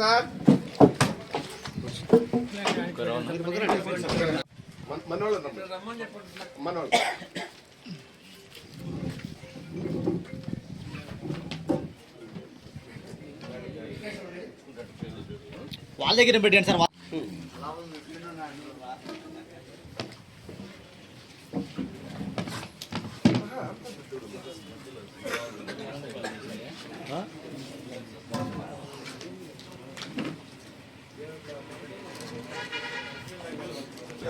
Sir మన- మనోళ్ళు. మనోళ్ళు వాళ్ళ దగ్గర పెట్టండి సార్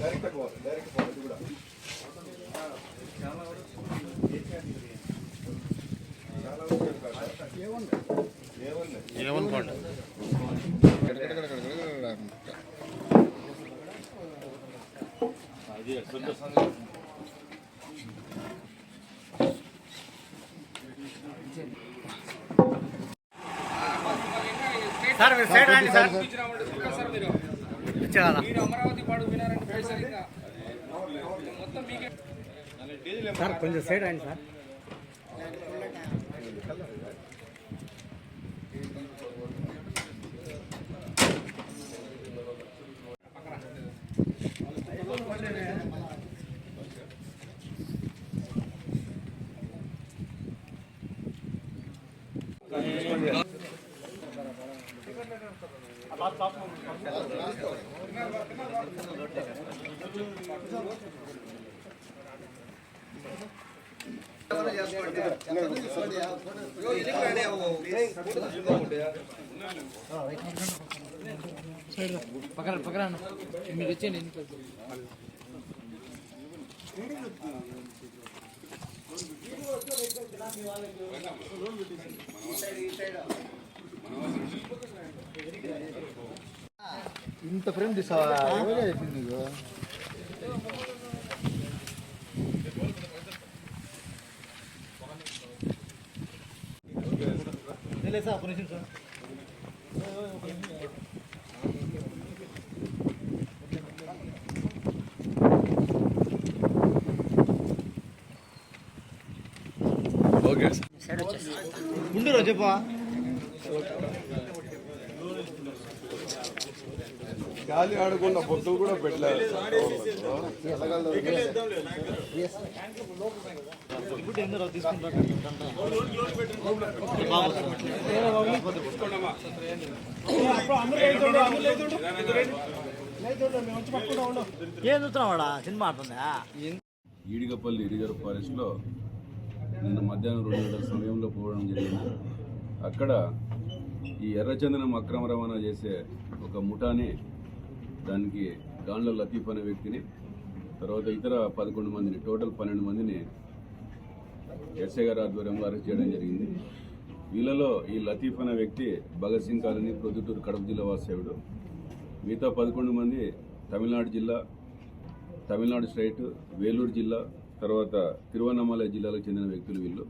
డైరెక్ట్ పో డైరెక్ట్ పో ఇది కూడా చాలా వరకు కాదు. సార్ మీరు సైడ్ రండి సార్ ఇచ్చేయాలా సార్ కొంచెం సైడ్ రండి సార్. పక్కన పక్కన మీరు వచ్చేయండి ఇంట్లో ఇంత ఫ్రేమ్ తీసావా ఎవరే చెప్పింది నీకు లేదు సార్ ఒక నిమిషం సార్. ఓకే. ముందు రోజు చెప్పా. గాలి ఆడకుండా బొక్కలు కూడా పెట్టలేదు. ఏం చూస్తున్నావాడా సినిమా ఆడుతుందా? ఈడిగపల్లి రిజర్వ్ ఫారెస్ట్లో నిన్న మధ్యాహ్నం రెండు గంటల సమయంలో పోవడం జరిగింది. అక్కడ ఈ ఎర్రచందనం అక్రమ రవాణా చేసే ఒక ముఠాని దానికి దానిలో లతీఫ్ అనే వ్యక్తిని తర్వాత ఇతర పదకొండు మందిని టోటల్ పన్నెండు మందిని ఎస్ఐ గారి ఆధ్వర్యంలో అరెస్ట్ చేయడం జరిగింది. వీళ్ళలో ఈ లతీఫ్ అనే వ్యక్తి భగత్ సింగ్ కాలనీ ప్రొద్దుటూరు కడప జిల్లా వాసేవుడు మిగతా పదకొండు మంది తమిళనాడు జిల్లా తమిళనాడు స్టేట్ వేలూరు జిల్లా తర్వాత తిరువన్నమలై జిల్లాలకు చెందిన వ్యక్తులు వీళ్ళు.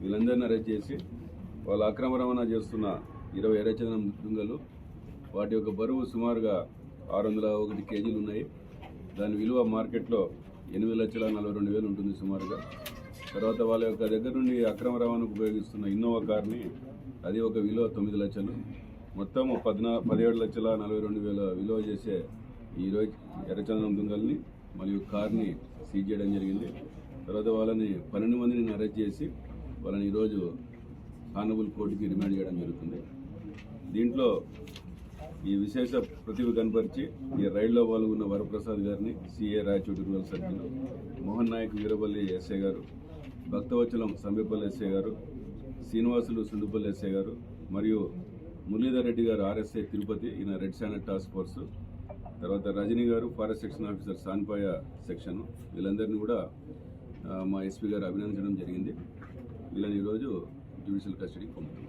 వీళ్ళందరినీ అరెస్ట్ చేసి వాళ్ళు అక్రమ రవాణా చేస్తున్న ఇరవై ఎర్రచందనం దుంగలు వాటి యొక్క బరువు సుమారుగా ఆరు వందల ఒకటి కేజీలు ఉన్నాయి. దాని విలువ మార్కెట్లో ఎనిమిది లక్షల నలభై రెండు వేలు ఉంటుంది సుమారుగా. తర్వాత వాళ్ళ యొక్క దగ్గర నుండి అక్రమ రవాణాకు ఉపయోగిస్తున్న ఇన్నోవా కార్ని అది ఒక విలువ తొమ్మిది లక్షలు. మొత్తం పద్నా పదిహేడు లక్షల నలభై రెండు వేల విలువ చేసే ఈ రోజు ఎర్రచందనం దుంగల్ని మరియు కార్ని సీజ్ చేయడం జరిగింది. తర్వాత వాళ్ళని పన్నెండు మందిని అరెస్ట్ చేసి వాళ్ళని ఈరోజు హానబుల్ కోర్టుకి రిమాండ్ చేయడం జరుగుతుంది. దీంట్లో ఈ విశేష ప్రతిభ కనపరిచి ఈ రైల్లో పాల్గొన్న వరప్రసాద్ గారిని సిఏ రాయచోటి రూరల్ సభ్యులు మోహన్ నాయక్ వీరపల్లి ఎస్ఏ గారు భక్తవచలం సమీపల్లి ఎస్ఏ గారు శ్రీనివాసులు సుండుపల్లి ఎస్ఏ గారు మరియు మురళీధర్ రెడ్డి గారు ఆర్ఎస్ఐ తిరుపతి ఈయన రెడ్ శానెట్ టాస్క్ ఫోర్స్ తర్వాత రజనీ గారు ఫారెస్ట్ సెక్షన్ ఆఫీసర్ సాన్పాయ సెక్షన్ వీళ్ళందరినీ కూడా మా ఎస్పీ గారు అభినందించడం జరిగింది. వీళ్ళని ఈరోజు జ్యుడిషియల్ కస్టడీకి పంపుతాం